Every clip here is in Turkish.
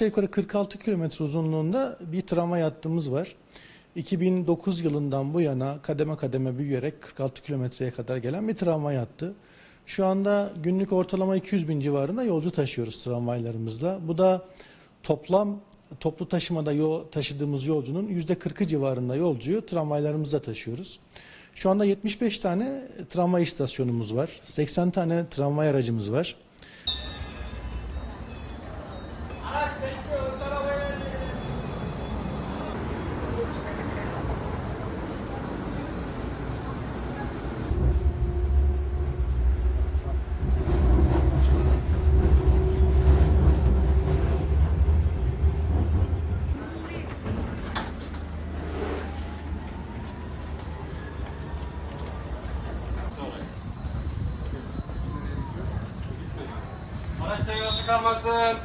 aşağı yukarı 46 kilometre uzunluğunda bir tramvay hattımız var. 2009 yılından bu yana kademe kademe büyüyerek 46 kilometreye kadar gelen bir tramvay hattı. Şu anda günlük ortalama 200 bin civarında yolcu taşıyoruz tramvaylarımızla. Bu da toplam toplu taşımada yol, taşıdığımız yolcunun %40'ı civarında yolcuyu tramvaylarımızla taşıyoruz. Şu anda 75 tane tramvay istasyonumuz var. 80 tane tramvay aracımız var. Kalmasın.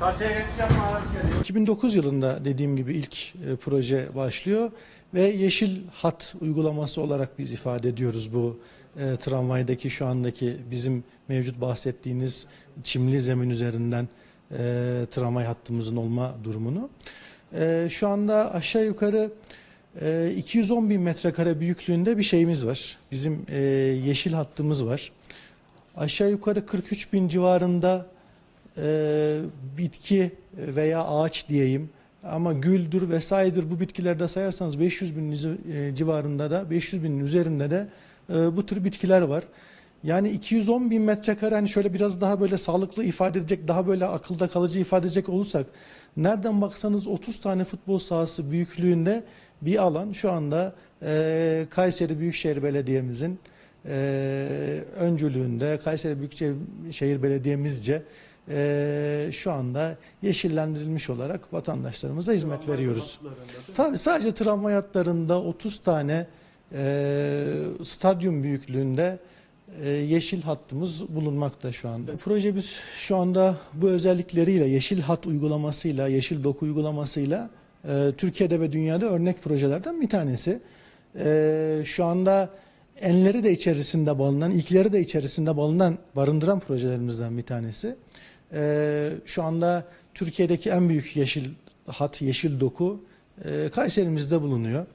Karşıya geçiş yapma geliyor. 2009 yılında dediğim gibi ilk e, proje başlıyor ve yeşil hat uygulaması olarak biz ifade ediyoruz bu e, tramvaydaki şu andaki bizim mevcut bahsettiğiniz çimli zemin üzerinden e, tramvay hattımızın olma durumunu. E, şu anda aşağı yukarı e, 210 bin metrekare büyüklüğünde bir şeyimiz var. Bizim e, yeşil hattımız var. Aşağı yukarı 43 bin civarında e, bitki veya ağaç diyeyim ama güldür vesairedir bu bitkilerde sayarsanız 500 bin e, civarında da 500 binin üzerinde de e, bu tür bitkiler var. Yani 210 bin metrekare hani şöyle biraz daha böyle sağlıklı ifade edecek daha böyle akılda kalıcı ifade edecek olursak nereden baksanız 30 tane futbol sahası büyüklüğünde bir alan şu anda e, Kayseri Büyükşehir Belediye'mizin e, öncülüğünde Kayseri Büyükşehir Belediye'mizce e, şu anda yeşillendirilmiş olarak vatandaşlarımıza hizmet veriyoruz. Tabii sadece tramvay hatlarında 30 tane e, stadyum büyüklüğünde e, yeşil hattımız bulunmakta şu anda. Projemiz şu anda bu özellikleriyle, yeşil hat uygulamasıyla, yeşil doku uygulamasıyla e, Türkiye'de ve dünyada örnek projelerden bir tanesi. E, şu anda enleri de içerisinde bulunan, ilkleri de içerisinde bulunan, barındıran projelerimizden bir tanesi. E, şu anda Türkiye'deki en büyük yeşil hat, yeşil doku e, Kayserimizde bulunuyor.